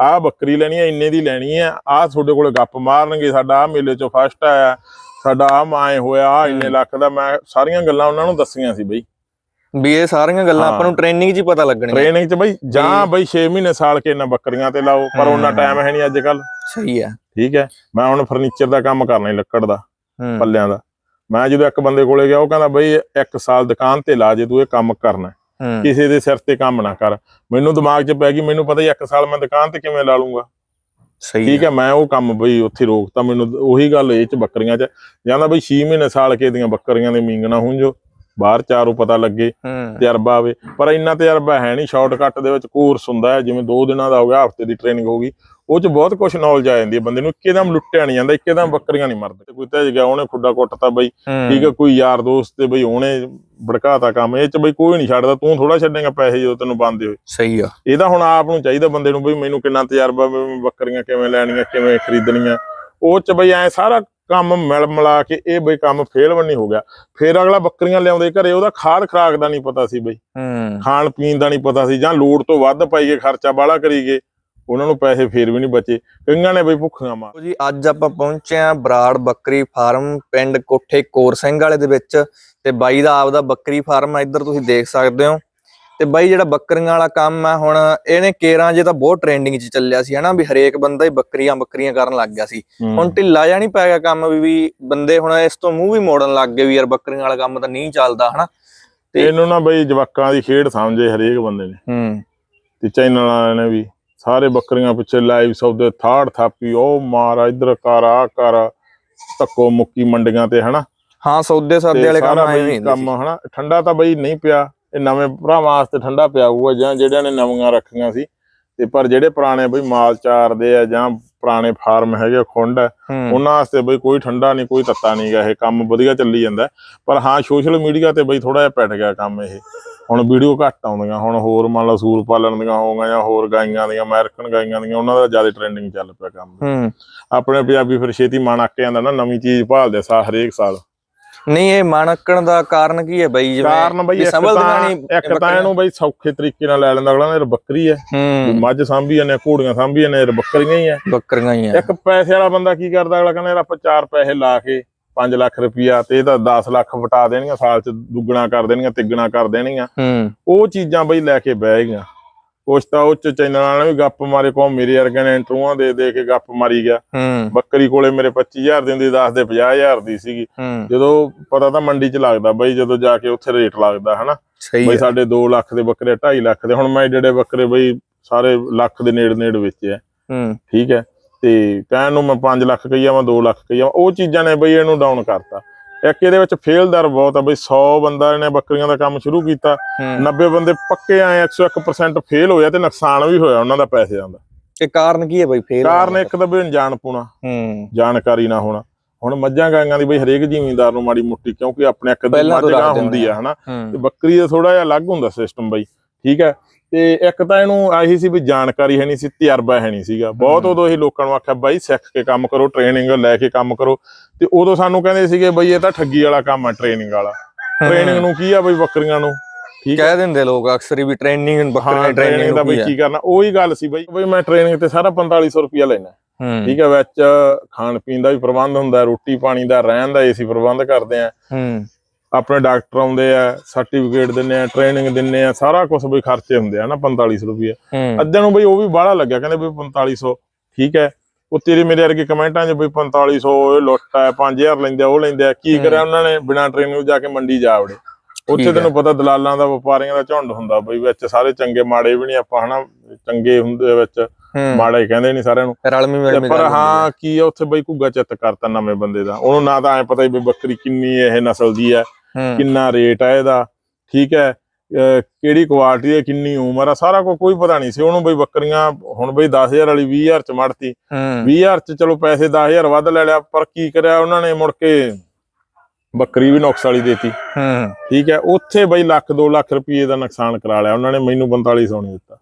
ਆਹ ਬੱਕਰੀ ਲੈਣੀ ਹੈ ਇੰਨੇ ਦੀ ਲੈਣੀ ਹੈ ਆਹ ਤੁਹਾਡੇ ਕੋਲੇ ਗੱਪ ਮਾਰਨਗੇ ਸਾਡਾ ਆਹ ਮੇਲੇ ਚੋਂ ਫਸਟ ਆਇਆ। ਸਾਡਾ ਆਹ ਮਾਏ ਹੋਇਆ ਆਹ ਇੰਨੇ। ਲੱਖ ਦਾ। ਮੈਂ ਸਾਰੀਆਂ ਗੱਲਾਂ ਉਹਨਾਂ ਨੂੰ ਦੱਸੀਆਂ ਸੀ ਬਈ। ਵੀ ਇਹ ਸਾਰੀਆਂ ਗੱਲਾਂ ਆਪਾਂ ਨੂੰ ਟ੍ਰੇਨਿੰਗ 'ਚ ਹੀ ਪਤਾ ਲੱਗਣੀਆਂ। ਟ੍ਰੇਨਿੰਗ 'ਚ ਬਈ ਜਾਂ ਬਈ 6 ਮਹੀਨੇ ਸਾਲ ਕੇ ਇਹਨਾਂ ਬੱਕਰੀਆਂ ਤੇ ਲਾਓ ਪਰ ਉਹਨਾਂ। ਟਾਈਮ ਹੈ ਨਹੀਂ ਅੱਜ ਕੱਲ ਸਹੀ ਹੈ ਠੀਕ ਹੈ। ਮੈਂ ਹੁਣ ਫਰਨੀਚਰ ਦਾ ਕੰਮ ਕਰਨਾ ਹੀ ਲੱਕੜ ਦਾ ਪੱਲਿਆਂ ਦਾ। ਮੈਂ ਜਦੋਂ ਇੱਕ ਬੰਦੇ ਕੋਲੇ ਗਿਆ ਉਹ ਕਹਿੰਦਾ ਬਈ ਇੱਕ ਸਾਲ ਦੁਕਾਨ ਤੇ ਲਾ ਜੇ ਤੂੰ ਇਹ ਕੰਮ ਕਰਨਾ ਕਿਸੇ ਦੇ ਸਿਰ ਤੇ ਕੰਮ ਨਾ ਕਰ। ਮੈਨੂੰ ਦਿਮਾਗ 'ਚ ਪੈ ਗਈ ਮੈਨੂੰ ਪਤਾ ਹੀ ਇੱਕ ਸਾਲ ਮੈਂ ਦੁਕਾਨ ਤੇ ਕਿਵੇਂ ਲਾ ਲੂੰਗਾ। ਸਹੀ ਠੀਕ ਹੈ ਮੈਂ ਉਹ ਕੰਮ ਬਈ ਉੱਥੇ ਰੋਕਤਾ ਮੈਨੂੰ ਉਹੀ ਗੱਲ ਇਹ 'ਚ ਬੱਕਰੀਆਂ 'ਚ। ਜਾਂਦਾ ਬਈ 6 ਮਹੀਨੇ ਸਾਲ ਕੇ ਦੀਆਂ ਬੱਕਰੀਆਂ ਦੇ ਮੀਂਗਣਾ ਹੁੰਜੋ ਬਾਹਰ ਚਾਰੋਂ ਪਤਾ ਲੱਗੇ ਤਜਰਬਾ ਆਵੇ। ਪਰ ਇੰਨਾ ਤਜਰਬਾ ਹੈ ਨਹੀਂ ਸ਼ਾਰਟਕਟ ਦੇ ਵਿੱਚ ਕੋਰਸ ਹੁੰਦਾ ਹੈ ਜਿਵੇਂ 2 ਦਿਨਾਂ ਦਾ ਹੋ ਗਿਆ ਹਫ਼ਤੇ ਦੀ ਟ੍ਰੇਨਿੰਗ ਹੋ ਗਈ। ਉਹ 'ਚ ਬਹੁਤ ਕੁਝ ਨੌਲੇਜ ਆ ਜਾਂਦੀ ਹੈ ਬੰਦੇ ਨੂੰ ਇੱਕੇਦਮ ਲੁੱਟਿਆ ਨਹੀਂ ਜਾਂਦਾ ਇੱਕੇਦਮ ਬੱਕਰੀਆਂ ਨਹੀਂ ਮਰਦੇ। ਕੋਈ ਤੇਜ ਗਿਆ ਉਹਨੇ ਖੁੱਡਾ ਕੁੱਟਤਾ ਬਈ ਠੀਕ ਹੈ ਕੋਈ ਯਾਰ ਦੋਸਤ ਤੇ ਬਈ ਉਹਨੇ ਭੜਕਾਤਾ ਕੰਮ ਇਹ 'ਚ ਬਈ ਕੋਈ ਨਹੀਂ ਛੱਡਦਾ ਤੂੰ ਥੋੜਾ ਛੱਡੇਗਾ ਪੈਸੇ ਜਦੋਂ ਤੈਨੂੰ ਬੰਦੇ ਹੋਏ। ਸਹੀ ਆ। ਇਹ ਤਾਂ ਹੁਣ ਆਪ ਨੂੰ ਚਾਹੀਦਾ ਬੰਦੇ ਨੂੰ ਬਈ ਮੈਨੂੰ ਕਿੰਨਾ ਤਜਰਬਾ ਬੱਕਰੀਆਂ ਕਿਵੇਂ ਲੈਣੀਆਂ ਕਿਵੇਂ ਖਰੀਦਣੀਆਂ। ਉਹ 'ਚ ਬਈ ਐ ਸਾਰਾ ਕੰਮ ਮਿਲ ਮਿਲਾ ਕੇ ਇਹ ਬਈ ਕੰਮ ਫੇਲ ਨਹੀਂ ਹੋ ਗਿਆ। ਫੇਰ ਅਗਲਾ ਬੱਕਰੀਆਂ ਲਿਆਉਂਦੇ ਘਰੇ ਉਹਦਾ ਖਾਦ ਖਰਾਕ ਦਾ ਨਹੀਂ ਪਤਾ ਸੀ ਬਈ। ਹੂੰ। ਖਾਣ ਪੀਣ ਦਾ ਨਹੀਂ ਪਤਾ ਸੀ ਜਾਂ ਲੋੜ ਤੋਂ ਵੱਧ ਪਾਈਏ ਖਰਚਾ ਬਾਹਲਾ ਕਰੀਏ ਉਹਨਾਂ ਨੂੰ ਪੈਸੇ ਫੇਰ ਵੀ ਨਹੀਂ ਬਚੇ ਕਈਆਂ ਨੇ ਬਈ ਭੁੱਖੀਆਂ ਮਾਰ ਜੀ ਅੱਜ ਆਪਾਂ ਪਹੁੰਚੇ ਆ ਬਰਾੜ ਬੱਕਰੀ ਫਾਰਮ ਪਿੰਡ ਕੋਠੇ ਕੋਰ ਸਿੰਘ ਵਾਲੇ ਦੇ ਵਿੱਚ ਤੇ ਬਾਈ ਦਾ ਆਪਦਾ ਬੱਕਰੀ ਫਾਰਮ ਆ ਇੱਧਰ ਤੁਸੀਂ ਦੇਖ ਸਕਦੇ ਹੋ। ਤੇ ਬਾਈ ਜਿਹੜਾ ਬੱਕਰੀਆਂ ਵਾਲਾ ਕੰਮ ਆ ਹੁਣ ਇਹਨੇ ਕੇਰਾਂ ਜੇ ਤਾਂ ਬਹੁਤ ਟ੍ਰੈਂਡਿੰਗ 'ਚ ਚੱਲਿਆ ਸੀ ਹਨਾ ਵੀ ਹਰੇਕ ਬੰਦਾ ਹੀ ਬੱਕਰੀਆਂ ਬੱਕਰੀਆਂ ਕਰਨ ਲੱਗ ਗਿਆ ਸੀ। ਹੁਣ ਢਿੱਲਾ ਜਾਂ ਨਹੀਂ ਪੈ ਗਿਆ ਕੰਮ ਵੀ ਵੀ ਬੰਦੇ ਹੁਣ ਇਸ ਤੋਂ ਮੂੰਹ ਵੀ ਮੋੜਨ ਲੱਗ ਗਏ ਵੀ ਯਾਰ ਬੱਕਰੀਆਂ ਵਾਲਾ ਕੰਮ ਤਾਂ ਨਹੀਂ ਚੱਲਦਾ ਹਨਾ। ਤੇ- ਇਹਨੂੰ ਨਾ ਬਈ ਜਵਾਕਾਂ ਦੀ ਖੇਡ ਸਮਝੇ ਹਰੇਕ ਬੰਦੇ ਨੇ। ਹੂੰ। ਤੇ ਚੈਨਲ ਵਾਲਿਆਂ ਨੇ ਵੀ। ਸਾਰੇ ਬੱਕਰੀਆਂ ਪਿੱਛੇ ਲਾਈਵ ਸੌਦੇ ਥਾੜ ਥਾਪੀ ਉਹ ਮਾਰ ਇਧਰ ਕਰ ਆ ਕਰ ਧੱਕੋ ਮੁੱਕੀ ਮੰਡੀਆਂ ਤੇ ਹਨਾ? ਹਾਂ ਸੌਦੇ ਸਾਦੇ ਵਾਲੇ ਕੰਮ ਆਏ ਨਹੀਂ ਕੰਮ ਹਨਾ? ਠੰਡਾ ਤਾਂ ਬਈ ਨਹੀਂ ਪਿਆ ਇਹ ਨਵੇਂ ਭਰਾਵਾਂ ਵਾਸਤੇ ਠੰਡਾ ਪਿਆ ਹੋਊਗਾ ਜਾਂ ਜਿਹੜਿਆਂ ਨੇ ਨਵੀਆਂ ਰੱਖੀਆਂ ਸੀ। ਤੇ ਪਰ ਜਿਹੜੇ ਪੁਰਾਣੇ ਬਈ ਮਾਲ ਚਾਰਦੇ ਆ ਜਾਂ ਪੁਰਾਣੇ ਫਾਰਮ ਹੈਗੇ ਖੁੰਡ ਉਹਨਾਂ ਵਾਸਤੇ ਬਈ ਕੋਈ ਠੰਡਾ ਨਹੀਂ ਕੋਈ ਤੱਤਾ ਨਹੀਂਗਾ ਇਹ ਕੰਮ ਵਧੀਆ ਚੱਲੀ ਜਾਂਦਾ। ਪਰ ਹਾਂ ਸੋਸ਼ਲ ਮੀਡੀਆ ਤੇ ਬਈ ਥੋੜਾ ਜਿਹਾ ਪਿੱਟ ਗਿਆ ਕੰਮ ਇਹ। ਹੁਣ ਵੀਡੀਓ ਘੱਟ ਆਉਂਦੀਆਂ ਹੁਣ ਹੋਰ ਮੰਨ ਲਓ ਸੂਰ ਪਾਲਣ ਦੀਆਂ ਹੋਊਗੀਆਂ ਜਾਂ ਹੋਰ ਗਾਈਆਂ ਦੀਆਂ ਅਮਰੀਕਨ ਗਾਈਆਂ ਦੀਆਂ ਉਹਨਾਂ ਦਾ ਜ਼ਿਆਦਾ ਟ੍ਰੈਂਡਿੰਗ ਚੱਲ ਪਿਆ ਕੰਮ। ਹੂੰ। ਆਪਣੇ ਪੰਜਾਬੀ ਫਿਰ ਛੇਤੀ ਮਨ ਅੱਕ ਜਾਂਦਾ ਨਾ ਨਵੀਂ ਚੀਜ਼ ਭਾਲਦੇ ਸਾ ਹਰੇਕ ਸਾਲ। ਨਹੀਂ ਇਹ ਮਾਣਕਣ ਦਾ ਕਾਰਨ ਕੀ ਹੈ ਬਾਈ? ਜਿਵੇਂ ਕਾਰਨ ਬਈ ਤਾਂ ਨੀ ਇੱਕ ਤਾਂ। ਇਹਨੂੰ ਬਈ ਸੌਖੇ ਤਰੀਕੇ ਨਾਲ ਲੈ ਲੈਂਦਾ ਅਗਲਾ ਨੇ ਬੱਕਰੀ ਹੈ। ਹੂੰ। ਮੱਝ ਸਾਂਭੀਆਂ ਨੇ ਘੋੜੀਆਂ ਸਾਂਭੀਆਂ ਨੇ ਬੱਕਰੀਆਂ ਹੀ ਆ। ਬੱਕਰੀਆਂ ਹੀ ਆ। ਇੱਕ ਪੈਸੇ ਵਾਲਾ ਬੰਦਾ ਕੀ ਕਰਦਾ ਅਗਲਾ ਕਹਿੰਦਾ ਯਾਰ ਆਪਾਂ ਚਾਰ ਪੈਸੇ ਲਾ ਕੇ 5 ਲੱਖ ਰੁਪਈਆ ਤੇ ਇਹਦਾ 10 ਲੱਖ ਵਟਾ ਦੇਣੀਆਂ ਸਾਲ ਚ ਦੁੱਗਣਾ ਕਰ ਦੇਣੀਆਂ ਤਿੱਗਣਾ ਕਰ ਦੇਣੀਆਂ। ਉਹ ਚੀਜ਼ਾਂ ਬਈ ਲੈ ਕੇ ਬਹਿ ਗਈਆਂ। ਕੁਛ ਤਾਂ ਉਹ ਚ ਚੈਨਲ ਵਾਲਿਆਂ ਨੇ ਵੀ ਗੱਪ ਮਾਰੇ ਕੋ ਮੇਰੇ ਵਰਗੇ ਨੇ ਇੰਟਰੂਆਂ ਦੇ ਦੇ ਕੇ ਗੱਪ ਮਾਰੀ ਗਿਆ। ਬੱਕਰੀ ਕੋਲੇ ਮੇਰੇ 25000 ਦੀ ਹੁੰਦੀ 10 ਦੇ 50000 ਦੀ ਸੀਗੀ। ਜਦੋਂ ਪਤਾ ਤਾਂ ਮੰਡੀ ਚ ਲੱਗਦਾ ਬਈ ਜਦੋਂ ਜਾ ਕੇ ਉੱਥੇ ਰੇਟ ਲੱਗਦਾ ਹਨਾ? ਬਈ ਸਾਡੇ 2 ਲੱਖ ਦੇ ਬੱਕਰੇ 2.5 ਲੱਖ ਦੇ ਹੁਣ ਮੈਂ ਜਿਹੜੇ ਬੱਕਰੇ ਬਈ ਸਾਰੇ ਲੱਖ ਦੇ ਨੇੜੇ ਨੇੜੇ ਵੇਚੇ ਆ। ਹੂੰ। ਠੀਕ ਹੈ। ਤੇ ਕਹਿਣ ਨੂੰ ਮੈਂ 5 ਲੱਖ ਕਹੀਆ ਮੈਂ 2 ਲੱਖ ਕਹੀਆ ਉਹ ਚੀਜ਼ਾਂ ਨੇ ਬਈ ਇਹਨੂੰ ਡਾਊਨ ਕਰਤਾ। ਇੱਕ ਇਹਦੇ ਵਿੱਚ ਫੇਲ ਦਰ ਬਹੁਤ ਆ ਬਈ 100 ਬੰਦਾ ਨੇ ਬੱਕਰੀਆਂ ਦਾ ਕੰਮ ਸ਼ੁਰੂ ਕੀਤਾ ਹੂੰ। 90 ਬੰਦੇ ਪੱਕੇ ਆਏ 101% ਫੇਲ ਹੋਇਆ ਤੇ ਨੁਕਸਾਨ ਵੀ ਹੋਇਆ ਉਹਨਾਂ ਦਾ ਪੈਸਿਆਂ ਦਾ। ਇਹ ਕਾਰਨ ਕੀ ਹੈ ਬਾਈ ਫੇਰ ਕਾਰਨ ਇੱਕ ਤਾਂ ਬਈ ਅਣਜਾਣ ਪੁਣਾ ਹੂੰ। ਜਾਣਕਾਰੀ ਨਾ ਹੋਣਾ। ਹੁਣ ਮੱਝਾਂ ਗਾਈਆਂ ਦੀ ਬਈ ਹਰੇਕ ਜ਼ਿਮੀਂਦਾਰ ਨੂੰ ਮਾੜੀ ਮੁੱਟੀ ਕਿਉਂਕਿ ਆਪਣੇ ਇੱਕ ਦੀ ਮੱਝ ਗਾਂ ਹੁੰਦੀ ਆ ਹਨਾ? ਤੇ ਬੱਕਰੀ ਦਾ ਥੋੜਾ ਜਿਹਾ ਅਲੱਗ ਹੁੰਦਾ ਸਿਸਟਮ ਬਈ ਠੀਕ ਹੈ? ਤੇ ਇੱਕ ਤਾਂ ਇਹਨੂੰ ਆਹੀ ਸੀ ਵੀ ਜਾਣਕਾਰੀ ਹੈ ਨਹੀਂ ਸੀ ਤਜਰਬਾ ਹੈ ਨਹੀਂ ਸੀਗਾ। ਬਹੁਤ। ਉਦੋਂ ਹੀ ਲੋਕਾਂ ਨੂੰ ਆਖਿਆ ਬਾਈ ਸਿੱਖ ਕੇ ਕੰਮ ਕਰੋ ਟ੍ਰੇਨਿੰਗ ਲੈ ਕੇ ਕੰਮ ਕਰੋ। ਤੇ ਉਦੋਂ ਸਾਨੂੰ ਕਹਿੰਦੇ ਸੀਗੇ ਬਈ ਇਹ ਤਾਂ ਠੱਗੀ ਵਾਲਾ ਕੰਮ ਆ ਟ੍ਰੇਨਿੰਗ ਵਾਲਾ। ਟ੍ਰੇਨਿੰਗ ਨੂੰ ਕੀ ਆ ਬਈ ਬੱਕਰੀਆਂ ਨੂੰ? ਠੀਕ ਕਹਿ ਦਿੰਦੇ ਲੋਕ ਅਕਸਰ ਹੀ ਵੀ ਟ੍ਰੇਨਿੰਗ ਬੱਕਰੀਆਂ ਟ੍ਰੇਨਿੰਗ ਦਾ ਬਈ ਕੀ ਕਰਨਾ? ਉਹੀ ਗੱਲ ਸੀ ਬਈ। ਬਈ ਮੈਂ ਟ੍ਰੇਨਿੰਗ ਤੇ ਸਾਰਾ 4500 ਰੁਪਇਆ ਲੈਣਾ ਠੀਕ ਹੈ ਵਿੱਚ ਖਾਣ ਪੀਣ ਦਾ ਵੀ ਪ੍ਰਬੰਧ ਹੁੰਦਾ ਰੋਟੀ ਪਾਣੀ ਦਾ ਰਹਿਣ ਦਾ ਏਸੀ ਪ੍ਰਬੰਧ ਕਰਦੇ ਆ। ਹੂੰ। ਆਪਣੇ ਡਾਕਟਰ ਆਉਂਦੇ ਆ ਸਰਟੀਫਿਕੇਟ ਦਿੰਨੇ ਆ ਟ੍ਰੇਨਿੰਗ ਦਿੰਨੇ ਆ ਸਾਰਾ ਕੁਝ ਬਈ ਖਰਚੇ ਹੁੰਦੇ ਆ ਨਾ 4500 ਰੁਪਏ ਹੂੰ। ਅੱਧਿਆਂ ਨੂੰ ਬਈ ਉਹ ਵੀ ਬਾਹਲਾ ਲੱਗਿਆ ਕਹਿੰਦੇ ਬਈ 4500 ਠੀਕ ਹੈ। ਉਹ ਤੇਰੇ ਮੇਰੇ ਵਰਗੇ ਕਮੈਂਟਾਂ 'ਚ ਬਈ 4500 ਇਹ ਲੁੱਟ ਹੈ 5000 ਲੈਂਦੇ ਆ ਉਹ ਲੈਂਦੇ ਆ ਕੀ ਹੂੰ। ਕਰਿਆ ਉਹਨਾਂ ਨੇ ਬਿਨਾਂ ਟ੍ਰੇਨਿੰਗ ਜਾ ਕੇ ਮੰਡੀ ਜਾ ਵੜੇ। ਉੱਥੇ ਹੈ। ਤੈਨੂੰ ਪਤਾ ਦਲਾਲਾਂ ਦਾ ਵਪਾਰੀਆਂ ਦਾ ਝੁੰਡ ਹੁੰਦਾ ਬਈ ਵਿੱਚ ਸਾਰੇ ਚੰਗੇ ਮਾੜੇ ਵੀ ਨਹੀਂ ਆਪਾਂ ਹਨਾ ਚੰਗੇ ਹੁੰਦੇ ਵਿੱਚ। ਹੂੰ। ਮਾੜੇ ਕਹਿੰਦੇ ਨਹੀਂ ਸਾਰਿਆਂ ਨੂੰ। ਰਲਮੀ ਮਿਲਮੀ ਪਰ ਹਾਂ ਕੀ ਆ ਉੱਥੇ ਬਈ ਘੁੱਗਾ ਚਿੱਤ ਕਰਤਾ ਨਵੇਂ ਬੰਦੇ ਦਾ। ਉਹਨੂੰ ਨਾ ਤਾਂ ਐ ਪਤਾ ਵੀ ਬੱਕਰੀ ਕਿੰਨੀ ਇਹ ਨਸਲ ਦੀ ਹੈ ਹੈ। ਹੂੰ। ਕਿੰਨਾ ਰੇਟ ਹੈ ਇਹਦਾ ਠੀਕ ਹੈ ਕਿਹੜੀ ਕੁਆਲਿਟੀ ਹੈ ਕਿੰਨੀ ਉਮਰ ਆ ਸਾਰਾ ਕੁਝ ਕੋਈ ਪਤਾ ਨਹੀਂ ਸੀ। ਉਹਨੂੰ ਬਈ ਬੱਕਰੀਆਂ ਹੁਣ ਬਈ 10000 ਵਾਲੀ 20000 ਚ ਮੜਤੀ। ਹੂੰ। 20000 ਚ ਚਲੋ ਪੈਸੇ 10000 ਵੱਧ ਲੈ ਲਿਆ ਪਰ ਕੀ ਕਰਿਆ ਉਹਨਾਂ ਨੇ ਮੁੜ ਕੇ ਬੱਕਰੀ ਵੀ ਨੁਕਸ ਵਾਲੀ ਦੇਤੀ। ਹੂੰ। ਠੀਕ ਹੈ ਉੱਥੇ ਬਈ ਲੱਖ 2 ਲੱਖ ਰੁਪਏ ਦਾ ਨੁਕਸਾਨ ਕਰਾ ਲਿਆ। ਉਹਨਾਂ ਨੇ ਮੈਨੂੰ 4500 ਨਹੀਂ ਦਿੱਤਾ।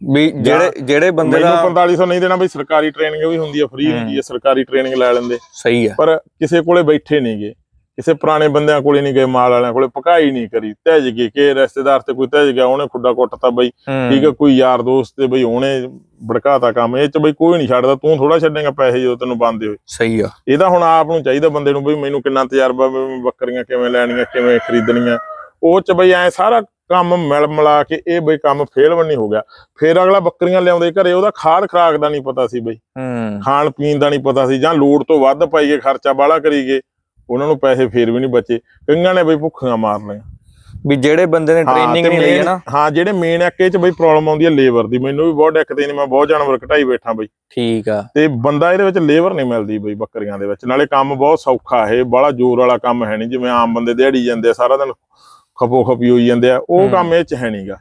ਵੀ ਜਿਹੜੇ ਜਿਹੜੇ ਬੰਦੇ ਮੈਨੂੰ ਦਾ 4500 ਨਹੀਂ ਦੇਣਾ ਬਈ ਸਰਕਾਰੀ ਟ੍ਰੇਨਿੰਗ ਵੀ ਹੁੰਦੀ ਹੈ ਫ੍ਰੀ। ਹੁੰਦੀ ਹੈ ਸਰਕਾਰੀ ਟ੍ਰੇਨਿੰਗ ਲੈ ਲੈਂਦੇ। ਸਹੀ ਹੈ। ਪਰ ਕਿਸੇ ਕੋਲੇ ਬੈਠੇ ਨਹੀਂਗੇ। ਕਿਸੇ ਪੁਰਾਣੇ ਬੰਦਿਆਂ ਕੋਲੇ ਨਹੀਂ ਗਏ ਮਾਲ ਵਾਲਿਆਂ ਕੋਲੇ ਪਕਾਈ ਨਹੀਂ ਕਰੀ ਤਹਿਜ ਗਏ ਕਿ ਰਿਸ਼ਤੇਦਾਰ ਤੇ ਕੋਈ ਤਹਿਜ ਗਿਆ ਉਹਨੇ ਖੁੱਡਾ ਕੁੱਟਤਾ ਬਈ। ਠੀਕ ਹੈ ਕੋਈ ਯਾਰ ਦੋਸਤ ਤੇ ਬਈ ਉਹਨੇ ਭੜਕਾਤਾ ਕੰਮ ਇਹ ਚ ਬਈ ਕੋਈ ਨਹੀਂ ਛੱਡਦਾ ਤੂੰ ਥੋੜਾ ਛੱਡੇਗਾ ਪੈਸੇ ਜਦੋਂ ਤੈਨੂੰ ਬੰਦੇ ਹੋਏ। ਸਹੀ ਆ। ਇਹ ਤਾਂ ਹੁਣ ਆਪ ਨੂੰ ਚਾਹੀਦਾ ਬੰਦੇ ਨੂੰ ਬਈ ਮੈਨੂੰ ਕਿੰਨਾ ਤਜਰਬਾ ਬੱਕਰੀਆਂ ਕਿਵੇਂ ਲੈਣੀਆਂ ਕਿਵੇਂ ਖਰੀਦਣੀਆਂ। ਉਹ ਚ ਬਈ ਐ ਸਾਰਾ ਕੰਮ ਮਿਲ ਮਿਲਾ ਕੇ ਇਹ ਬਈ ਕੰਮ ਫੇਲ ਨਹੀਂ ਹੋ ਗਿਆ। ਫੇਰ ਅਗਲਾ ਬੱਕਰੀਆਂ ਲਿਆਉਂਦੇ ਘਰੇ ਉਹਦਾ ਖਾਦ ਖਰਾਕ ਦਾ ਨਹੀਂ ਪਤਾ ਸੀ ਬਈ। ਹੂੰ। ਖਾਣ ਪੀਣ ਦਾ ਨਹੀਂ ਪਤਾ ਸੀ ਜਾਂ ਲੋੜ ਤੋਂ ਵੱਧ ਪਾਈਏ ਖਰਚਾ ਬਾਲਾ ਕਰੀਏ। ਉਹਨਾਂ ਨੂੰ ਪੈਸੇ ਫੇਰ ਵੀ ਨਹੀਂ ਬਚੇ। ਕਈਆਂ ਨੇ ਬਈ ਭੁੱਖੀਆਂ ਮਾਰ ਲਈਆਂ ਵੀ ਜਿਹੜੇ ਬੰਦੇ ਨੇ ਹਾਂ, ਟ੍ਰੇਨਿੰਗ ਨਹੀਂ ਲਈ ਹੈ ਨਾ ਹਾਂ ਜਿਹੜੇ ਮੇਨ ਐਕੇ ਚ ਬਈ ਪ੍ਰੋਬਲਮ ਆਉਂਦੀ ਹੈ ਲੇਬਰ ਦੀ। ਮੈਨੂੰ ਵੀ ਬਹੁਤ ਦਿੱਕਤ ਨੇ ਮੈਂ ਬਹੁਤ ਜਾਨਵਰ ਘਟਾਈ ਬੈਠਾ ਬਈ। ਠੀਕ ਆ। ਤੇ ਬੰਦਾ ਇਹਦੇ ਵਿੱਚ ਲੇਬਰ ਨਹੀਂ ਮਿਲਦੀ ਬਈ ਬੱਕਰੀਆਂ ਦੇ ਵਿੱਚ। ਨਾਲੇ ਕੰਮ ਬਹੁਤ ਸੌਖਾ ਇਹ ਬੜਾ ਜ਼ੋਰ ਵਾਲਾ ਕੰਮ ਹੈ ਨਹੀਂ। ਜਿਵੇਂ ਆਮ ਬੰਦੇ ਦਿਹਾੜੀ ਜਾਂਦੇ ਆ ਸਾਰਾ ਦਿਨ ਖਪੋ ਖਪੀ ਹੋਈ ਜਾਂਦੇ ਆ ਉਹ ਹੂੰ। ਕੰਮ ਇਹ ਚ ਹੈ ਨਹੀਂਗਾ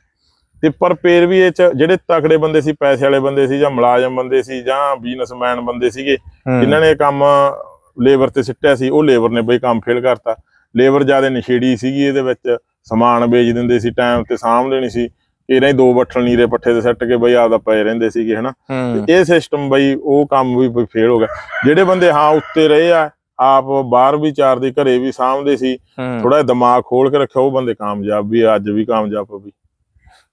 ਤੇ ਪਰ ਫੇਰ ਵੀ ਇਹ ਚ ਜਿਹੜੇ ਤਕੜੇ ਬੰਦੇ ਸੀ ਪੈਸੇ ਵਾਲੇ ਬੰਦੇ ਸੀ ਜਾਂ ਮੁਲਾਜ਼ਮ ਬੰਦੇ ਸੀ ਜਾਂ ਬਿਜ਼ਨਸਮੈਨ ਬੰਦੇ ਸੀਗੇ ਜਿਨ੍ਹਾਂ ਨੇ ਕੰਮ ਲੇਬਰ ਤੇ ਸਿੱਟਿਆ ਸੀ ਉਹ ਲੇਬਰ ਨੇ ਬਈ ਕੰਮ ਫੇਲ ਕਰਤਾ। ਲੇਬਰ ਜ਼ਿਆਦਾ ਨਸ਼ੇੜੀ ਸੀਗੀ ਇਹਦੇ ਵਿੱਚ ਸਮਾਨ ਵੇਚ ਦਿੰਦੇ ਸੀ ਟਾਈਮ ਤੇ ਸਾਂਭਦੇ ਨਹੀਂ ਸੀ। ਇਹਨਾਂ ਹੀ ਦੋ ਬੱਠਲ ਨੀਰੇ ਪੱਠੇ ਤੇ ਸੱਟ ਕੇ ਬਈ ਆਪਦਾ ਪਏ ਰਹਿੰਦੇ ਸੀਗੇ ਹਨਾ? ਇਹ ਸਿਸਟਮ ਬਈ ਉਹ ਕੰਮ ਵੀ ਫੇਲ ਹੋ ਗਿਆ। ਜਿਹੜੇ ਬੰਦੇ ਹਾਂ ਉੱਤੇ ਰਹੇ ਆ ਆਪ ਬਾਹਰ ਵੀ ਚਾਰ ਦੇ ਘਰੇ ਵੀ ਸਾਂਭਦੇ ਸੀ। ਥੋੜਾ ਦਿਮਾਗ ਖੋਲ ਕੇ ਰੱਖਿਆ ਉਹ ਬੰਦੇ ਕਾਮਯਾਬ ਵੀ ਅੱਜ ਵੀ ਕਾਮਯਾਬ ਵੀ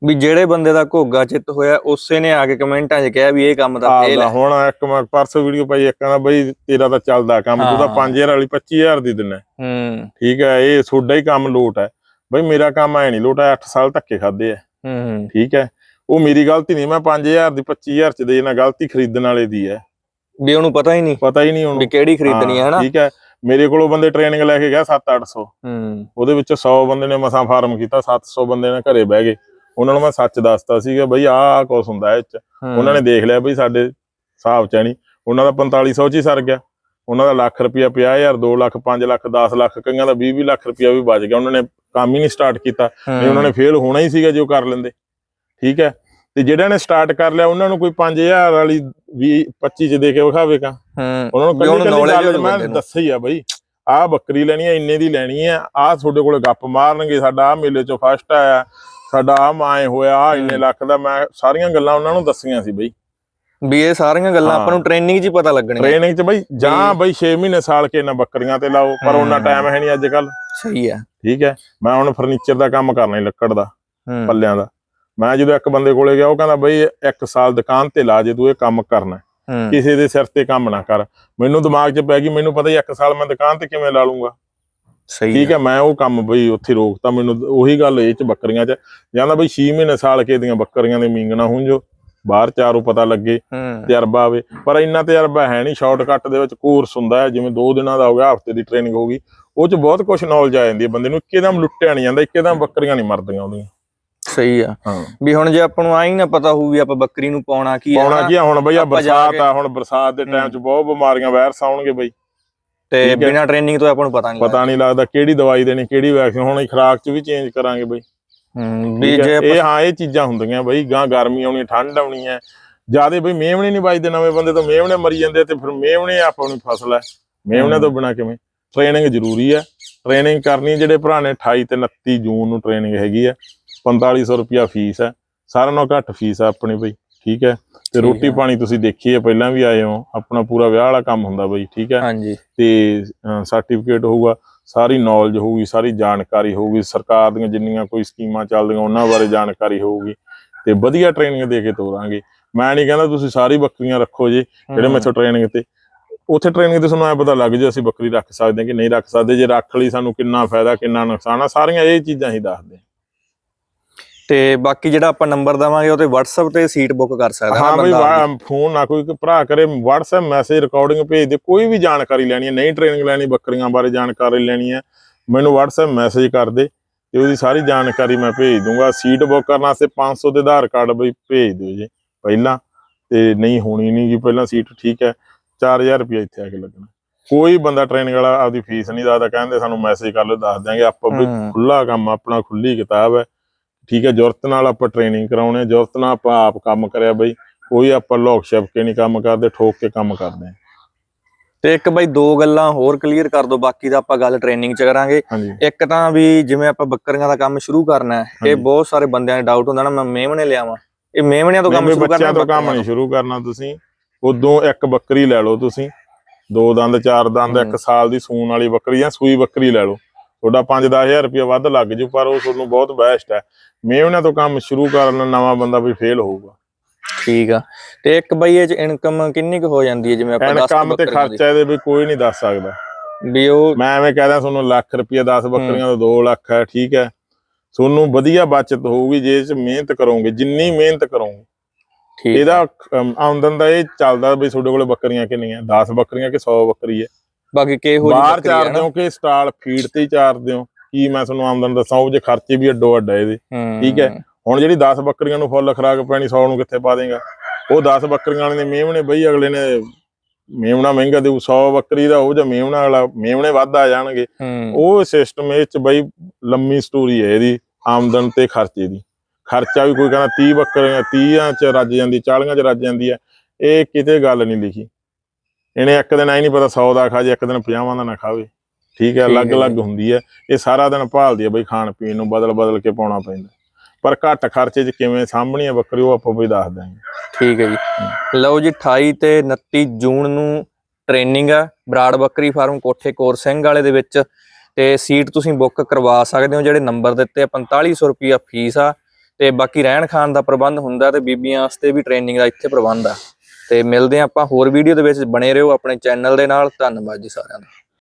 ਵੀ ਜਿਹੜੇ ਬੰਦੇ ਦਾ ਘੋਗਾ ਚਿੱਤ ਹੋਇਆ ਉਸੇ ਨੇ ਆ ਕੇ ਕਮੈਂਟਾਂ 'ਚ ਕਿਹਾ ਵੀ ਇਹ ਕੰਮ ਦਾ ਫੇਲ ਹੈ ਹੁਣ ਇੱਕ ਮੈਂ ਪਰਸੋਂ ਵੀਡੀਓ ਪਾਈ ਇੱਕ ਕਹਿੰਦਾ ਬਈ ਤੇਰਾ ਤਾਂ ਚੱਲਦਾ ਕੰਮ ਤੂੰ ਤਾਂ ਹਾਂ। 5000 ਵਾਲੀ 25000 ਦੀ ਦਿੰਨਾ ਹੂੰ। ਠੀਕ ਹੈ ਇਹ ਤੁਹਾਡਾ ਹੀ ਕੰਮ ਲੋਟ ਹੈ। ਬਈ ਮੇਰਾ ਕੰਮ ਐ ਨਹੀਂ ਲੋਟ ਹੈ 8 ਸਾਲ ਧੱਕੇ ਖਾਦੇ ਆ। ਹੂੰ ਠੀਕ ਹੈ ਉਹ ਮੇਰੀ ਗਲਤੀ ਨਹੀਂ ਮੈਂ 5000 ਦੀ 25000 ਚ ਦੇਣਾ ਗਲਤੀ ਖਰੀਦਣ ਵਾਲੇ ਦੀ ਹੈ। ਵੀ ਉਹਨੂੰ ਪਤਾ ਹੀ ਨਹੀਂ। ਪਤਾ ਹੀ ਨਹੀਂ ਉਹਨੂੰ। ਵੀ ਕਿਹੜੀ ਖਰੀਦਣੀ ਹਾਂ, ਹਨਾ? ਠੀਕ ਹੈ ਮੇਰੇ ਕੋਲੋਂ ਬੰਦੇ ਟ੍ਰੇਨਿੰਗ ਲੈ ਕੇ ਗਿਆ 7-800 ਹੂੰ। ਉਹਦੇ ਵਿੱਚੋਂ 100 ਬੰਦੇ ਨੇ ਮਸਾਂ ਫਾਰਮ ਕੀਤਾ 700 ਬੰਦੇ ਨੇ ਘਰੇ ਬਹਿ ਗਏ। ਉਹਨਾਂ ਨੂੰ ਮੈਂ ਸੱਚ ਦੱਸਤਾ ਸੀਗਾ ਬਈ ਆਹ ਕੁਛ ਹੁੰਦਾ ਇਹ ਚ। ਉਹਨਾਂ ਨੇ ਦੇਖ ਲਿਆ ਬਈ ਸਾਡੇ ਹਿਸਾਬ ਚ ਨਹੀਂ ਉਹਨਾਂ ਦਾ 4500 ਚ ਹੀ ਸਰ ਗਿਆ। ਉਹਨਾਂ ਦਾ ਲੱਖ ਰੁਪਇਆ 50000 2 ਲੱਖ 5 ਲੱਖ 10 ਲੱਖ ਕਈਆਂ ਦਾ 20 20 ਲੱਖ ਰੁਪਇਆ ਵੀ ਬਚ ਗਿਆ। ਉਹਨਾਂ ਨੇ ਕੰਮ ਹੀ ਨਹੀਂ ਸਟਾਰਟ ਕੀਤਾ। ਨਹੀਂ ਉਹਨਾਂ ਨੇ ਫੇਲ ਹੋਣਾ ਹੀ ਸੀਗਾ ਜੇ ਉਹ ਕਰ ਲੈਂਦੇ। ਠੀਕ ਹੈ? ਤੇ ਜਿਹੜਿਆਂ ਨੇ ਸਟਾਰਟ ਕਰ ਲਿਆ ਉਹਨਾਂ ਨੂੰ ਕੋਈ 5000 ਵਾਲੀ 20 25 ਚ ਦੇ ਕੇ ਵਿਖਾਵੇ ਕਾ। ਹੂੰ। ਉਹਨਾਂ ਨੂੰ ਕੱਲੀ ਕੱਲੀ ਮੈਂ ਹੀ ਆ ਬਈ ਆਹ ਬੱਕਰੀ ਲੈਣੀ ਆ ਇੰਨੇ ਦੀ ਲੈਣੀ ਆ ਆਹ ਤੁਹਾਡੇ ਕੋਲੇ ਗੱਪ ਮਾਰਨਗੇ ਸਾਡਾ ਆ ਮੇਲੇ ਚੋਂ ਫਸਟ ਆਇਆ। ਸਾਡਾ ਆ ਮਾਏ ਹੋਇਆ ਆ ਇੰਨੇ। ਲੱਖ ਦਾ ਮੈਂ ਸਾਰੀਆਂ ਗੱਲਾਂ ਉਹਨਾਂ ਨੂੰ ਦੱਸੀਆਂ ਸੀ ਬਈ। ਵੀ ਇਹ ਸਾਰੀਆਂ ਗੱਲਾਂ। ਆਪਾਂ ਨੂੰ ਟ੍ਰੇਨਿੰਗ 'ਚ ਹੀ ਪਤਾ ਲੱਗਣੀਆਂ। ਟ੍ਰੇਨਿੰਗ ਚ ਬਈ ਜਾਂ ਬਈ 6 ਮਹੀਨੇ ਸਾਲ ਕੇ ਇਹਨਾਂ ਬੱਕਰੀਆਂ ਤੇ ਲਾਓ ਪਰ ਉਹਨਾਂ। ਟਾਈਮ ਹੈ ਨਹੀਂ ਅੱਜ ਕੱਲ ਸਹੀ ਹੈ। ਠੀਕ ਹੈ। ਮੈਂ ਹੁਣ ਫਰਨੀਚਰ ਦਾ ਕੰਮ ਕਰਨਾ ਲੱਕੜ ਦਾ ਪੱਲਿਆਂ ਦਾ। ਮੈਂ ਜਦੋਂ ਇੱਕ ਬੰਦੇ ਕੋਲੇ ਗਿਆ ਉਹ ਕਹਿੰਦਾ ਬਈ ਇੱਕ ਸਾਲ ਦੁਕਾਨ ਤੇ ਲਾ ਜੇ ਤੂੰ ਇਹ ਕੰਮ ਕਰਨਾ ਕਿਸੇ ਦੇ ਸਿਰ ਤੇ ਕੰਮ ਨਾ ਕਰ। ਮੈਨੂੰ ਦਿਮਾਗ 'ਚ ਪੈ ਗਈ ਮੈਨੂੰ ਪਤਾ ਹੀ ਇੱਕ ਸਾਲ ਮੈਂ ਦੁਕਾਨ ਤੇ ਕਿਵੇਂ ਲਾ ਲੂੰਗਾ। ਸਹੀ ਠੀਕ ਹੈ। ਮੈਂ ਉਹ ਕੰਮ ਬਈ ਉੱਥੇ ਰੋਕਤਾ ਮੈਨੂੰ ਉਹੀ ਗੱਲ ਇਹ ਚ ਬੱਕਰੀਆਂ ਚ ਜਾਂਦਾ ਬਈ 6 ਮਹੀਨੇ ਸਾਲ ਕੇ ਦੀਆਂ ਬੱਕਰੀਆਂ ਦੇ ਮੀਂਗਣਾ ਹੁਣ ਜੋ ਬਾਹਰ ਚਾਰੋਂ ਪਤਾ ਲੱਗੇ ਤਜਰਬਾ ਆਵੇ ਪਰ ਇੰਨਾ ਤਜਰਬਾ ਹੈ ਨਹੀਂ ਸ਼ਾਰਟਕਟ ਦੇ ਵਿੱਚ ਕੋਰਸ ਹੁੰਦਾ ਹੈ ਜਿਵੇਂ 2 ਦਿਨਾਂ ਦਾ ਹੋ ਗਿਆ ਹਫ਼ਤੇ ਦੀ ਟ੍ਰੇਨਿੰਗ ਹੋ ਗਈ ਉਹ ਚ ਬਹੁਤ ਕੁਝ ਨੌਲੇਜ ਆ ਜਾਂਦੀ ਹੈ ਬੰਦੇ ਨੂੰ ਇੱਕਦਮ ਲੁੱਟਿਆ ਨਹੀਂ ਜਾਂਦਾ ਇੱਕਦਮ ਬੱਕਰੀਆਂ ਨਹੀਂ ਮਰਦੀਆਂ ਉਹਦੀਆਂ। ਸਹੀ ਆ। ਵੀ ਹੁਣ ਜੇ ਆਪਾਂ ਨੂੰ ਆਈ ਨਾ ਪਤਾ ਹੋਊ ਵੀ ਆਪਾਂ ਬੱਕਰੀ ਨੂੰ ਪਾਉਣਾ ਕੀ ਹੈ ਪਾਉਣਾ ਕੀ ਆ ਹੁਣ ਬਈ ਆ ਬਰਸਾਤ ਆ ਹੁਣ ਬਰਸਾਤ ਦੇ ਟਾਈਮ। ਚ ਬਹੁਤ ਬਿਮਾਰੀਆਂ ਵਾਇਰਸ ਆਉਣਗੇ ਬਈ। ਤੇ ਠੀਕ ਹੈ। ਬਿਨਾ ਟ੍ਰੇਨਿੰਗ ਤੋਂ ਆਪਾਂ ਨੂੰ ਪਤਾ ਨਹੀਂ ਪਤਾ ਨਹੀਂ ਲੱਗਦਾ ਕਿਹੜੀ ਦਵਾਈ ਦੇਣੀ ਕਿਹੜੀ ਵੈਕਸੀਨ ਹੁਣ ਖੁਰਾਕ ਚ ਵੀ ਚੇਂਜ ਕਰਾਂਗੇ ਬਈ। ਹੂੰ ਵੀ ਠੀਕ ਜੇ ਹੈ? ਆਪਾਂ ਇਹ ਹਾਂ ਇਹ ਚੀਜ਼ਾਂ ਹੁੰਦੀਆਂ ਬਈ ਗਾਂ ਗਰਮੀ ਆਉਣੀ ਠੰਡ ਆਉਣੀ ਹੈ। ਜਿਆਦੇ ਬਈ ਮੇਵਣੇ ਨਹੀਂ ਵੱਜਦੇ ਨਵੇਂ ਬੰਦੇ ਤੋਂ ਮੇਵਣੇ ਮਰੀ ਜਾਂਦੇ ਤੇ ਫਿਰ ਮੇਵਣੇ ਆਪਾਂ ਨੂੰ ਫਸਲ ਹੈ। ਮੇਵਣੇ ਤੋਂ ਬਿਨਾ ਕਿਵੇਂ? ਟ੍ਰੇਨਿੰਗ ਜ਼ਰੂਰੀ ਹੈ। ਟ੍ਰੇਨਿੰਗ ਕਰਨੀ ਜਿਹੜੇ ਭਰਾ ਨੇ 28 ਤੇ 29 ਜੂਨ ਨੂੰ ਟ੍ਰੇਨਿੰਗ ਹੈਗੀ ਹੈ। 4500 ਰੁਪਿਆ ਫੀਸ ਹੈ। ਸਾਰਿਆਂ ਨਾਲੋਂ ਘੱਟ ਫੀਸ ਹੈ ਆਪਣੀ ਬਈ। ਠੀਕ ਹੈ? ਤੇ ਰੋਟੀ। ਪਾਣੀ ਤੁਸੀਂ ਦੇਖੀ ਹੈ ਪਹਿਲਾਂ ਵੀ ਆਏ ਹੋ। ਆਪਣਾ ਪੂਰਾ ਵਿਆਹ ਵਾਲਾ ਕੰਮ ਹੁੰਦਾ ਬਈ ਠੀਕ ਹੈ? ਹਾਂਜੀ। ਤੇ ਸਰਟੀਫਿਕੇਟ ਹੋਊਗਾ ਸਾਰੀ ਨੌਲੇਜ ਹੋਊਗੀ ਸਾਰੀ ਜਾਣਕਾਰੀ ਹੋਊਗੀ ਸਰਕਾਰ ਦੀਆਂ ਜਿੰਨੀਆਂ ਕੋਈ ਸਕੀਮਾਂ ਚੱਲਦੀਆਂ ਉਹਨਾਂ ਬਾਰੇ ਜਾਣਕਾਰੀ ਹੋਊਗੀ। ਤੇ ਵਧੀਆ ਟ੍ਰੇਨਿੰਗ ਦੇ ਕੇ ਤੋਰਾਂਗੇ। ਮੈਂ ਨਹੀਂ ਕਹਿੰਦਾ ਤੁਸੀਂ ਸਾਰੀ ਬੱਕਰੀਆਂ ਰੱਖੋ ਜੀ ਜਿਹੜੇ। ਮੈਥੋਂ ਟ੍ਰੇਨਿੰਗ ਤੇ। ਉੱਥੇ ਟ੍ਰੇਨਿੰਗ ਤੇ ਸਾਨੂੰ ਐ ਪਤਾ ਲੱਗ ਜੇ ਅਸੀਂ ਬੱਕਰੀ ਰੱਖ ਸਕਦੇ ਹਾਂ ਕਿ ਨਹੀਂ ਰੱਖ ਸਕਦੇ। ਜੇ ਰੱਖ ਲਈ ਸਾਨੂੰ ਕਿੰਨਾ ਫਾਇਦਾ ਕਿੰਨਾ ਨੁਕਸਾਨ ਆ ਸਾਰੀਆਂ ਇਹ ਚੀਜ਼ਾਂ ਹੀ ਦੱਸਦੇ ਆ। ਤੇ ਬਾਕੀ ਜਿਹੜਾ ਆਪਾਂ ਨੰਬਰ ਦਵਾਂਗੇ ਉਹ ਤੇ WhatsApp ਤੇ ਸੀਟ ਬੁੱਕ ਕਰ ਸਕਦਾ ਹਾਂ ਬਈ ਫੋਨ ਨਾ ਕੋਈ ਭਰਾ ਕਰੇ WhatsApp ਮੈਸੇਜ ਰਿਕਾਰਡਿੰਗ ਭੇਜ ਦੇ ਕੋਈ ਵੀ ਜਾਣਕਾਰੀ ਲੈਣੀ ਹੈ ਨਹੀਂ ਟ੍ਰੇਨਿੰਗ ਲੈਣੀ ਬੱਕਰੀਆਂ ਬਾਰੇ ਜਾਣਕਾਰੀ ਲੈਣੀ ਹੈ ਮੈਨੂੰ WhatsApp ਮੈਸੇਜ ਕਰ ਦੇ ਤੇ ਉਹਦੀ ਸਾਰੀ ਜਾਣਕਾਰੀ ਮੈਂ ਭੇਜ ਦੂੰਗਾ। ਸੀਟ ਬੁੱਕ ਕਰਨ ਵਾਸਤੇ 500 ਦੇ ਆਧਾਰ ਕਾਰਡ ਬਈ ਭੇਜ ਦਿਓ ਜੀ ਪਹਿਲਾਂ। ਤੇ ਨਹੀਂ ਹੋਣੀ ਨਹੀਂ ਜੀ ਪਹਿਲਾਂ ਸੀਟ ਠੀਕ ਹੈ 4000 ਰੁਪਏ ਇੱਥੇ ਆ ਕੇ ਲੱਗਣਾ। ਕੋਈ ਬੰਦਾ ਟ੍ਰੇਨਿੰਗ ਵਾਲਾ ਆਪਦੀ ਫੀਸ ਨਹੀਂ ਦੱਸਦਾ ਕਹਿੰਦੇ ਸਾਨੂੰ ਮੈਸੇਜ ਕਰ ਲਓ ਦੱਸ ਦਿਆਂਗੇ। ਆਪਾਂ ਵੀ। ਖੁੱਲਾ ਕੰਮ ਆਪਣਾ ਖੁੱਲੀ ਕਿਤਾਬ ਹੈ। ਠੀਕ ਹੈ ਜ਼ਰੂਰਤ ਨਾਲ ਆਪਾਂ ਟ੍ਰੇਨਿੰਗ ਕਰਾਉਣੇ ਜ਼ਰੂਰਤ ਨਾਲ ਆਪਾਂ ਆਪ ਕੰਮ ਕਰਿਆ ਬਈ। ਕੋਈ ਆਪਾਂ ਲੋਕ ਛਪਕੇ ਨਹੀਂ ਕੰਮ ਕਰਦੇ ਠੋਕ ਕੇ ਕੰਮ ਕਰਦੇ ਤੇ ਇੱਕ ਬਾਈ ਦੋ ਗੱਲਾਂ ਹੋਰ ਕਲੀਅਰ ਕਰ ਦੋ ਬਾਕੀ ਦਾ ਆਪਾਂ ਗੱਲ ਟ੍ਰੇਨਿੰਗ ਚ ਕਰਾਂਗੇ। ਇੱਕ ਤਾਂ ਵੀ ਜਿਵੇਂ ਆਪਾਂ ਬੱਕਰੀਆਂ ਦਾ ਕੰਮ ਸ਼ੁਰੂ ਕਰਨਾ ਹੈ ਇਹ। ਬਹੁਤ ਸਾਰੇ ਬੰਦਿਆਂ ਦੇ ਡਾਊਟ ਹੁੰਦਾ ਨਾ ਮੈਂ ਮੇਮਣੇ ਲਿਆਵਾਂ। ਇਹ ਮੇਮਣਿਆਂ ਤੋਂ ਕੰਮ ਸ਼ੁਰੂ ਕਰਨਾ ਬੱਚਿਆਂ ਤੋਂ ਕੰਮ ਨਹੀਂ ਸ਼ੁਰੂ ਕਰਨਾ ਤੁਸੀਂ। ਉਦੋਂ ਇੱਕ ਬੱਕਰੀ ਲੈ ਲਓ ਤੁਸੀਂ। ਦੋ ਦੰਦ ਚਾਰ ਦੰਦ ਇੱਕ ਸਾਲ ਦੀ ਸੂਣ ਵਾਲੀ ਬੱਕਰੀ ਜਾਂ ਸੂਈ ਬੱਕਰੀ ਲੈ ਲਓ। ਤੁਹਾਡਾ 5-10000 ਰੁਪਏ ਵੱਧ ਲੱਗ ਜੂ ਪਰ ਉਹ ਤੁਹਾਨੂੰ ਬਹੁਤ ਬੈਸਟ ਹੈ। ਮੇਵਨਿਆਂ ਤੋਂ ਕੰਮ ਸ਼ੁਰੂ ਕਰਨ ਨਵਾਂ ਬੰਦਾ ਵੀ ਫੇਲ ਹੋਊਗਾ। ਠੀਕ ਆ। ਤੇ ਇੱਕ ਬਈ ਇਹ ਚ ਇਨਕਮ ਕਿੰਨੀ ਕੁ ਹੋ ਜਾਂਦੀ ਹੈ? ਜਿਵੇਂ ਆਪਾਂ ਐਨ 10 ਕੰਮ ਤੇ ਖਰਚਾ ਇਹਦੇ ਵੀ ਕੋਈ ਨਹੀਂ ਦੱਸ ਸਕਦਾ। ਵੀ ਉਹ ਮੈਂ ਐਵੇਂ ਕਹਦਾ ਤੁਹਾਨੂੰ ਲੱਖ ਰੁਪਏ 10 ਬੱਕਰੀਆਂ ਦਾ 2 ਲੱਖ ਹੈ ਠੀਕ ਹੈ। ਤੁਹਾਨੂੰ ਵਧੀਆ ਬਚਤ ਹੋਊਗੀ ਜੇ ਚ ਮਿਹਨਤ ਕਰੋਗੇ ਜਿੰਨੀ ਮਿਹਨਤ ਕਰੋਗੇ। ਠੀਕ। ਇਹਦਾ ਆਮਦਨ ਦਾ ਇਹ ਚੱਲਦਾ ਵੀ ਤੁਹਾਡੇ ਕੋਲੇ ਬੱਕਰੀਆਂ ਕਿੰਨੀਆਂ? 10 ਬੱਕਰੀਆਂ ਕਿ 100 ਬੱਕਰੀ ਹੈ? ਬਾਕੀ ਕਿਹੋ ਜਿਹੀ ਬਾਹਰ ਬੱਕਰੀ ਆ ਚਾਰਦੇ ਹੋ ਕਿ ਸਟਾਲ ਫੀਡ ਤੇ ਹੀ ਚਾਰਦੇ ਹੋ? ਕੀ ਮੈਂ ਤੁਹਾਨੂੰ ਆਮਦਨ ਦੱਸਾਂ? ਉਹ ਜੇ ਖਰਚੇ ਵੀ ਅੱਡੋ ਅੱਡ ਇਹਦੇ। ਹੂੰ। ਠੀਕ ਹੈ। ਹੁਣ ਜਿਹੜੀ 10 ਬੱਕਰੀਆਂ ਨੂੰ ਫੁੱਲ ਖਰਾਕ ਪੈਣੀ 100 ਨੂੰ ਕਿੱਥੇ ਪਾ ਦੇਗਾ? ਉਹ 10 ਬੱਕਰੀਆਂ ਵਾਲੇ ਨੇ ਮੇਵਣੇ ਬਈ ਅਗਲੇ ਨੇ ਮੇਵਣਾ ਮਹਿੰਗਾ ਦੇਊ 100 ਬੱਕਰੀ ਦਾ ਉਹ ਜਾਂ ਮੇਵਣਾ ਵਾਲਾ ਮੇਵਣੇ ਵੱਧ ਆ ਜਾਣਗੇ। ਹੂੰ। ਉਹ ਸਿਸਟਮ ਇਹ ਚ ਬਈ ਲੰਮੀ ਸਟੋਰੀ ਹੈ ਇਹਦੀ ਆਮਦਨ ਤੇ ਖਰਚੇ ਦੀ। ਖਰਚਾ ਵੀ ਕੋਈ ਕਹਿੰਦਾ 30 ਬੱਕਰੀਆਂ 30 ਚ ਰੱਜ ਜਾਂਦੀ 40 ਚ ਰੱਜ ਜਾਂਦੀ ਹੈ ਇਹ ਕਿਤੇ ਗੱਲ ਨਹੀਂ ਲਿਖੀ। ਇਹਨੇ ਇੱਕ ਦਿਨ ਐ ਨਹੀਂ ਪਤਾ 100 ਦਾ ਖਾ ਜੇ ਇੱਕ ਦਿਨ 50 ਦਾ ਨਾ ਖਾਵੇ। ਠੀਕ ਹੈ ਅਲੱਗ-ਅਲੱਗ ਹੁੰਦੀ ਹੈ। ਇਹ ਸਾਰਾ ਦਿਨ ਭਾਲਦੀ ਹੈ ਬਈ ਖਾਣ ਪੀਣ ਨੂੰ ਬਦਲ-ਬਦਲ ਕੇ ਪਾਉਣਾ ਪੈਂਦਾ। ਪਰ ਘੱਟ ਖਰਚੇ 'ਚ ਕਿਵੇਂ ਸਾਂਭਣੀ ਹੈ ਬੱਕਰੀ ਉਹ ਆਪਾਂ ਵੀ ਦੱਸ ਦਿਆਂਗੇ। ਠੀਕ ਹੈ ਜੀ। ਲਓ ਜੀ 28 ਤੇ 29 ਜੂਨ ਨੂੰ ਟ੍ਰੇਨਿੰਗ ਆ ਬਰਾੜ ਬੱਕਰੀ ਫਾਰਮ ਕੋਠੇ ਕੋਰ ਸਿੰਘ ਵਾਲੇ ਦੇ ਵਿੱਚ। ਤੇ ਸੀਟ ਤੁਸੀਂ ਬੁੱਕ ਕਰਵਾ ਸਕਦੇ ਹੋ ਜਿਹੜੇ ਨੰਬਰ ਦਿੱਤੇ ਆ 4500 ਰੁਪਿਆ ਫੀਸ ਆ। ਤੇ ਬਾਕੀ ਰਹਿਣ ਖਾਣ ਦਾ ਪ੍ਰਬੰਧ ਹੁੰਦਾ ਤੇ ਬੀਬੀਆਂ ਵਾਸਤੇ ਵੀ ਟ੍ਰੇਨਿੰਗ ਦਾ ਇੱਥੇ ਪ੍ਰਬੰਧ ਆ। ਤੇ ਮਿਲਦੇ ਆ ਆਪਾਂ ਹੋਰ ਵੀਡੀਓ ਦੇ ਵਿੱਚ। ਬਣੇ ਰਹੋ ਆਪਣੇ ਚੈਨਲ ਦੇ ਨਾਲ। ਧੰਨਵਾਦ ਜੀ ਸਾਰਿਆਂ ਦਾ।